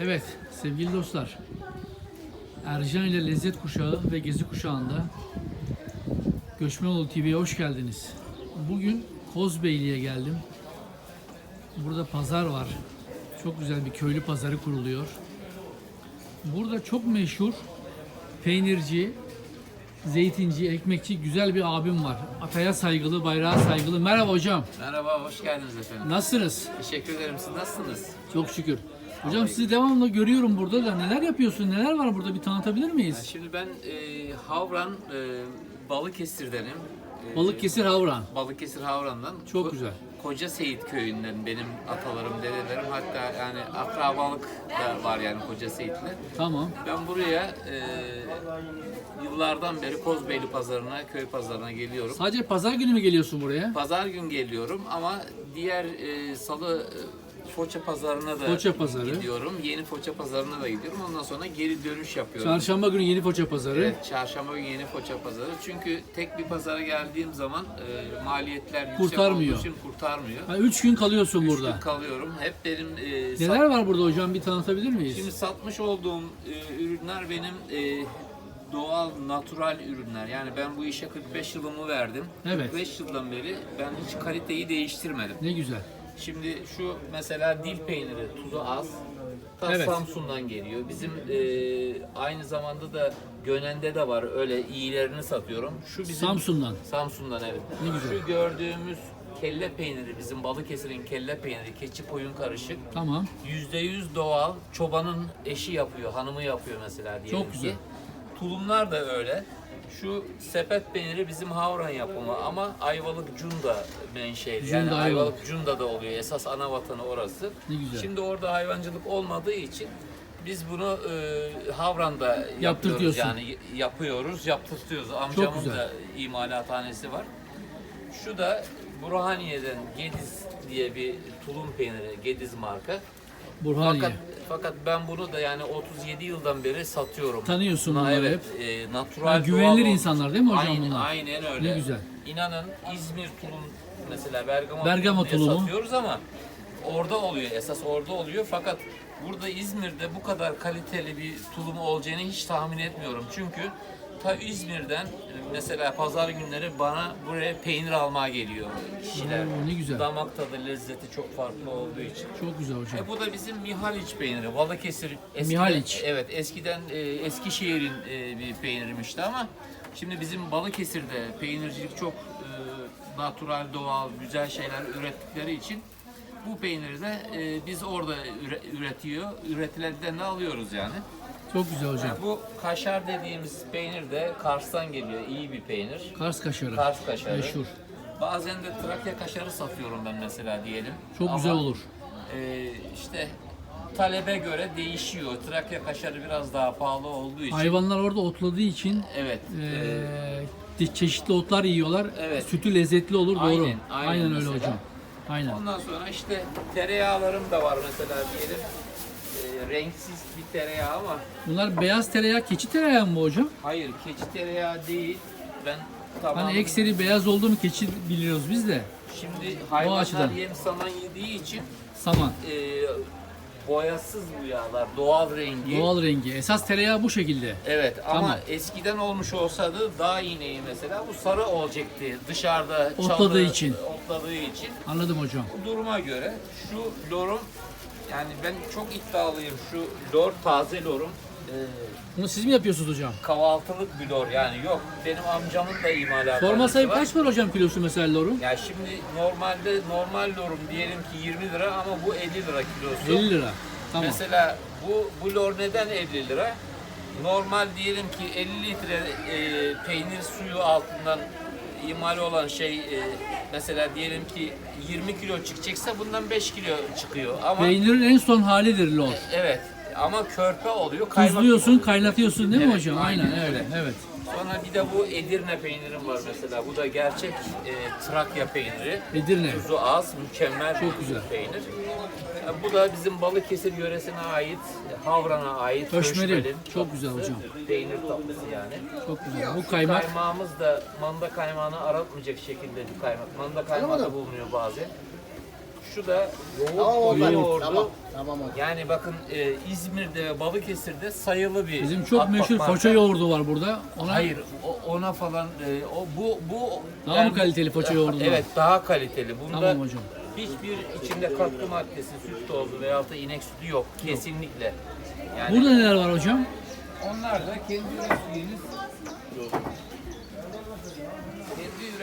Evet sevgili dostlar. Ercan ile Lezzet Kuşağı ve Gezi Kuşağı'nda Göçmenoğlu TV'ye hoş geldiniz. Bugün Kozbeyli'ye geldim. Burada pazar var. Çok güzel bir köylü pazarı kuruluyor. Burada çok meşhur peynirci, zeytinci, ekmekçi güzel bir abim var. Ataya saygılı, bayrağa saygılı. Merhaba hocam. Merhaba, hoş geldiniz efendim. Nasılsınız? Teşekkür ederim. Siz nasılsınız? Çok şükür. Hocam sizi devamlı görüyorum burada da. Neler yapıyorsun? Neler var burada? Bir tanıtabilir miyiz? Şimdi ben e, Havran, e, Balıkesir'denim. E, Balıkesir Havran. Balıkesir Havran'dan. Çok güzel. Koca Seyit köyünden benim atalarım, dedelerim hatta yani akrabalık da var yani Koca Seyit'le. Tamam. Ben buraya e, yıllardan beri Kozbeyli pazarına, köy pazarına geliyorum. Sadece pazar günü mü geliyorsun buraya? Pazar gün geliyorum ama diğer e, salı e, Foça pazarına da Foça pazarı. gidiyorum. Yeni Foça pazarına da gidiyorum. Ondan sonra geri dönüş yapıyorum. Çarşamba günü Yeni Foça pazarı. Evet, çarşamba günü yeni Foça pazarı. Çünkü tek bir pazara geldiğim zaman e, maliyetler yüksek Kurtarmıyor. olduğu için kurtarmıyor. Ha, üç gün kalıyorsun Üç burada. gün kalıyorum. Hep benim e, sat- Neler var burada hocam? Bir tanıtabilir miyiz? Şimdi satmış olduğum e, ürünler benim e, doğal, natural ürünler. Yani ben bu işe 45 yılımı verdim. Evet. 45 yıldan beri ben hiç kaliteyi değiştirmedim. Ne güzel. Şimdi şu mesela dil peyniri tuzu az. Ta Evet. Samsun'dan geliyor. Bizim e, aynı zamanda da Gönen'de de var öyle iyilerini satıyorum. Şu bizim Samsun'dan. Samsun'dan evet. Ne güzel. Şu gördüğümüz kelle peyniri bizim Balıkesir'in kelle peyniri keçi koyun karışık. Tamam. %100 doğal. Çobanın eşi yapıyor, hanımı yapıyor mesela diyelim Çok güzel. ki. Tulumlar da öyle. Şu sepet peyniri bizim Havran yapımı ama Ayvalık Cunda menşeli. Cunda, yani Ayvalık. Ayvalık Cunda'da oluyor. Esas ana vatanı orası. Ne güzel. Şimdi orada hayvancılık olmadığı için biz bunu e, Havran'da yapıyoruz. Yani yapıyoruz, yaptırtıyoruz. Amcamın da imalathanesi var. Şu da Burhaniye'den Gediz diye bir tulum peyniri, Gediz marka. Burhaniye. Fakat fakat ben bunu da yani 37 yıldan beri satıyorum. Tanıyorsun bunları evet, e, natural Ha, güvenilir doğal insanlar değil mi hocam aynen, bunlar? Aynen öyle. Ne güzel. İnanın İzmir tulum mesela Bergama, Bergama tulumu. satıyoruz ama orada oluyor. Esas orada oluyor. Fakat burada İzmir'de bu kadar kaliteli bir tulum olacağını hiç tahmin etmiyorum. Çünkü ta İzmir'den e, mesela pazar günleri bana buraya peynir almaya geliyor kişiler. Oo, ne güzel. Damak tadı, lezzeti çok farklı olduğu için. Çok güzel hocam. E bu da bizim Mihaliç peyniri. Balıkesir. Eskiden, Mihaliç. Evet eskiden e, Eskişehir'in e, bir peynirmişti ama şimdi bizim Balıkesir'de peynircilik çok e, natural, doğal, güzel şeyler ürettikleri için bu peyniri de e, biz orada üre- üretiyor. Üretilenden de alıyoruz yani. Çok güzel hocam. Yani bu kaşar dediğimiz peynir de Kars'tan geliyor. iyi bir peynir. Kars kaşarı. Kars kaşarı. Meşhur. Bazen de Trakya kaşarı satıyorum ben mesela diyelim. Çok Ama, güzel olur. e, işte talebe göre değişiyor. Trakya kaşarı biraz daha pahalı olduğu için. Hayvanlar orada otladığı için Evet. e, eee, çeşitli otlar yiyorlar. Evet. Sütü lezzetli olur doğru. Aynen, aynen öyle mesela. hocam. Aynen. ondan sonra işte tereyağlarım da var mesela diyelim. E, renksiz bir tereyağı ama Bunlar beyaz tereyağı, keçi tereyağı mı bu hocam? hayır keçi tereyağı değil. Ben tamam. Hani ekseri beyaz olduğunu keçi biliyoruz biz de. Şimdi hayvanlar açıdan. yem saman yediği için Saman. e, boyasız bu yağlar. Doğal rengi. Doğal rengi. Esas tereyağı bu şekilde. Evet ama Tamam. eskiden olmuş olsaydı daha iğneyi mesela bu sarı olacaktı dışarıda Otladığı çalı- için. otladığı için. Anladım hocam. Bu duruma göre şu lorum yani ben çok iddialıyım şu lor taze lorum e, Bunu siz mi yapıyorsunuz hocam? kahvaltılık bir lor yani yok benim amcamın da imalatı Sorma sayıp kaç var hocam kilosu mesela lorun? Ya şimdi normalde normal lorum diyelim ki 20 lira ama bu 50 lira kilosu. 50 lira. Tamam. Mesela bu, bu lor neden 50 lira? Normal diyelim ki 50 litre e, peynir suyu altından imal olan şey e, mesela diyelim ki 20 kilo çıkacaksa bundan 5 kilo çıkıyor ama Peynirin en son halidir lor. evet ama körpe oluyor kaymak Tuzluyorsun, oluyor. kaynatıyorsun değil mi Evet, hocam? Aynen öyle. Evet. Sonra bir de bu Edirne peynirim var mesela bu da gerçek e, Trakya peyniri. Edirne. Tuzu az, mükemmel Çok bir güzel. peynir. Ya Bu da bizim Balıkesir yöresine ait, Havran'a ait. Höşmerin Çok güzel tatlısı, hocam. Peynir tatlısı yani. Çok güzel. Bu kaymak Kaymağımız da manda kaymağını aratmayacak şekilde bir kaymak. Manda kaymağı da bulunuyor bazen. Şu da yoğurt, Tamam koyu yoğurdu. Tamam. Tamam hocam. Yani bakın e, İzmir'de ve Balıkesir'de sayılı bir Bizim çok meşhur marka. foça yoğurdu var burada. Ona Hayır, o- ona falan e, o bu bu Daha mı kaliteli foça yoğurdu var? Evet, daha kaliteli. Bunda Tamam hocam. hiçbir içinde katkı maddesi, süt tozu veya da inek sütü yok kesinlikle. Yani Burada neler var hocam? onlar da kendi ürettiğiniz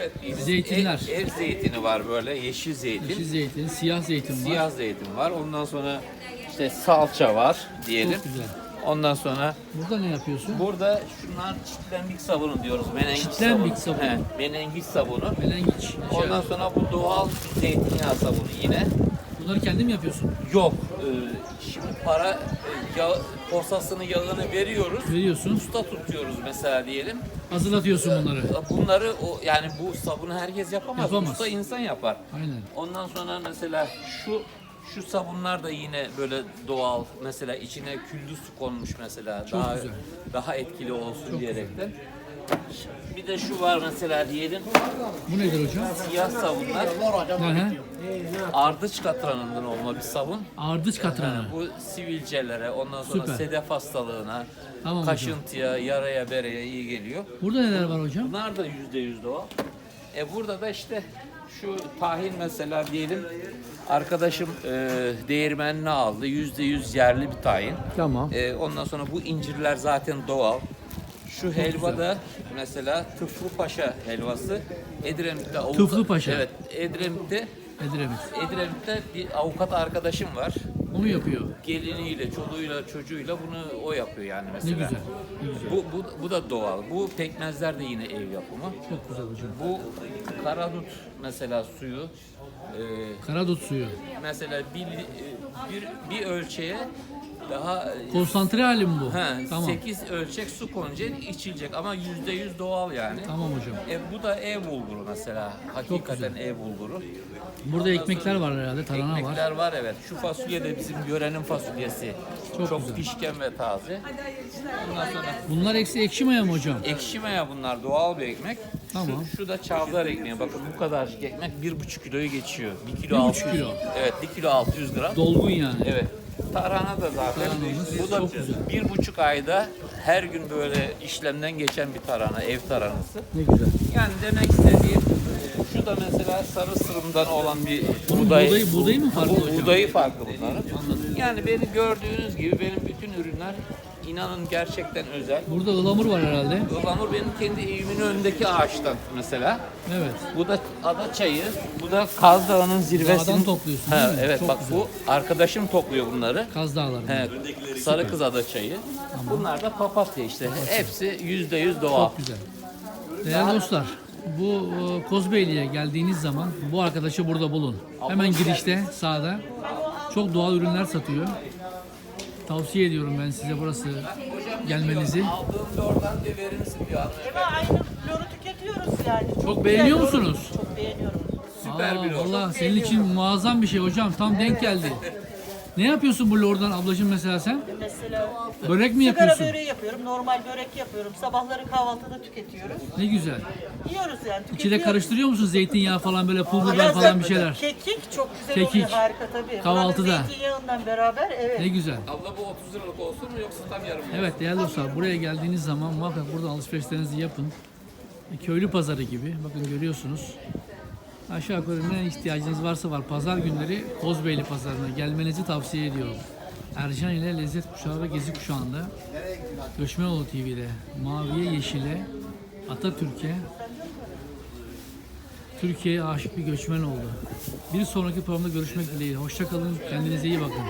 kendi ürettiğiniz Zeytinler. Ev, ev zeytini var böyle, yeşil zeytin. Yeşil zeytin, siyah zeytin var. Siyah zeytin var. Ondan sonra işte salça var diyelim. Çok güzel. Ondan sonra Burada ne yapıyorsun? burada şunlar çitlenbik sabunu diyoruz. Menengiç Çitlenbik sabunu. sabunu. He, menengiç sabunu. Melengiç. Ondan sonra bu doğal zeytinyağı sabunu yine. Bunları kendin mi yapıyorsun? Yok. Ee, şimdi para e, yağ, posasını yağını veriyoruz. Veriyorsun. Usta tutuyoruz mesela diyelim. Hazırlatıyorsun bunları. Bunları o yani bu sabunu herkes yapamaz. Yapamaz. Usta insan yapar. Aynen. Ondan sonra mesela şu şu sabunlar da yine böyle doğal. Mesela içine küllü su konmuş mesela. Çok daha güzel. daha etkili olsun diyerekten. Bir de şu var mesela diyelim Bu nedir hocam? siyah sabunlar Hı hı. ardıç katranından olma bir sabun. Ardıç katranı. Bu sivilcelere, ondan sonra Süper. sedef hastalığına, Tamam hocam. kaşıntıya, yaraya, bereye iyi geliyor. Burada neler var hocam? Bunlar da yüzde yüz doğal. E burada da işte şu tahin mesela diyelim arkadaşım e, değirmenini aldı. Yüzde yüz yerli bir tahin. Tamam. E, ondan sonra bu incirler zaten doğal. Şu helva da mesela Tıflı Paşa helvası. Edremit'te avukat, Tıflı Paşa. Evet, Edremit'te Edremit. Edremit'te bir avukat arkadaşım var. O mu yapıyor? Geliniyle, çoluğuyla, çocuğuyla bunu o yapıyor yani mesela. Ne güzel. Ne güzel. Bu, bu, bu da doğal. Bu pekmezler de yine ev yapımı. Çok güzel hocam. Bu karadut mesela suyu Karadut suyu. mesela bir, bir, bir ölçeğe daha e, Konsantre hali mi bu? he, Tamam. 8 ölçek su konacak içilecek ama %100 doğal yani. Tamam hocam. E, bu da ev bulguru mesela. Hakikaten ev bulguru. Burada ekmekler var herhalde. Tarhana var. Ekmekler var evet. Şu fasulye de bizim görenin fasulyesi. Çok Çok, güzel. pişken ve taze. Ondan sonra Bunlar eksi ekşi maya mı hocam? ekşi maya bunlar doğal bir ekmek. Tamam. Şu, şu da çavdar ekmeği. Bakın bu kadar ekmek bir buçuk kiloyu geçiyor. Bir kilo Bir 600. buçuk kilo. Evet bir kilo 600 gram. Dolgun yani. Evet. Tarhana da zaten Tarhanamız bu da çok güzel. bir buçuk ayda her gün böyle işlemden geçen bir tarhana, ev tarhanası. Ne güzel. Yani demek istediğim e, şu da mesela sarı sırımdan olan bir Bunun buğday. buğdayı- buğdayı mı farklı Bu hocam? Buğdayı farklı bunların. Yani beni gördüğünüz gibi benim bütün ürünler inanın gerçekten özel. Burada ılamur var herhalde. Ihlamur benim kendi evimin önündeki ağaçtan mesela. Evet. Bu da ada çayı, bu da Kaz Dağı'nın zirvesinin... Dağdan topluyorsun, Ha, değil mi? Evet Çok bak güzel. bu arkadaşım topluyor bunları. Kaz Dağları'nda. He, sarı kız ada çayı. Bunlar da papatya işte. Hepsi yüzde yüz doğal. Çok güzel. Değerli dostlar, bu e, Kozbeyli'ye geldiğiniz zaman bu arkadaşı burada bulun. Hemen girişte sağda çok doğal ürünler satıyor. Tavsiye ediyorum ben size burası gelmenizi. Aldığımda oradan da verir misin bir an? Ama aynı floru tüketiyoruz yani. Çok beğeniyor güzel yorum. musunuz? Çok beğeniyorum. Süper Aa, bir lor. Valla senin için muazzam bir şey hocam. Tam denk geldi. Ne yapıyorsun bu lordan ablacığım mesela sen? Börek mi sigara yapıyorsun? böreği yapıyorum, normal börek yapıyorum. Sabahları kahvaltıda tüketiyoruz. Ne güzel. Yiyoruz yani. İçine tüketiyoruz. karıştırıyor musun zeytinyağı falan böyle pul biber Biraz falan da bir şeyler? Kekik çok güzel Kekik. oluyor harika tabii. Kahvaltıda. Buranın Zeytinyağından beraber evet. Ne güzel. Abla bu 30 liralık olsun mu yoksa tam yarım mı? Evet değerli dostlar buraya geldiğiniz zaman muhakkak burada alışverişlerinizi yapın. Köylü pazarı gibi bakın görüyorsunuz. Aşağı yukarı ne ihtiyacınız varsa var. Pazar günleri Kozbeyli pazarına gelmenizi tavsiye ediyorum. Ercan ile Lezzet Kuşağı ve Gezi Kuşağı'nda Göçmenoğlu TV'de Maviye Yeşile Atatürk'e Türkiye'ye aşık bir göçmen oldu. Bir sonraki programda görüşmek dileğiyle. Hoşça kalın. Kendinize iyi bakın.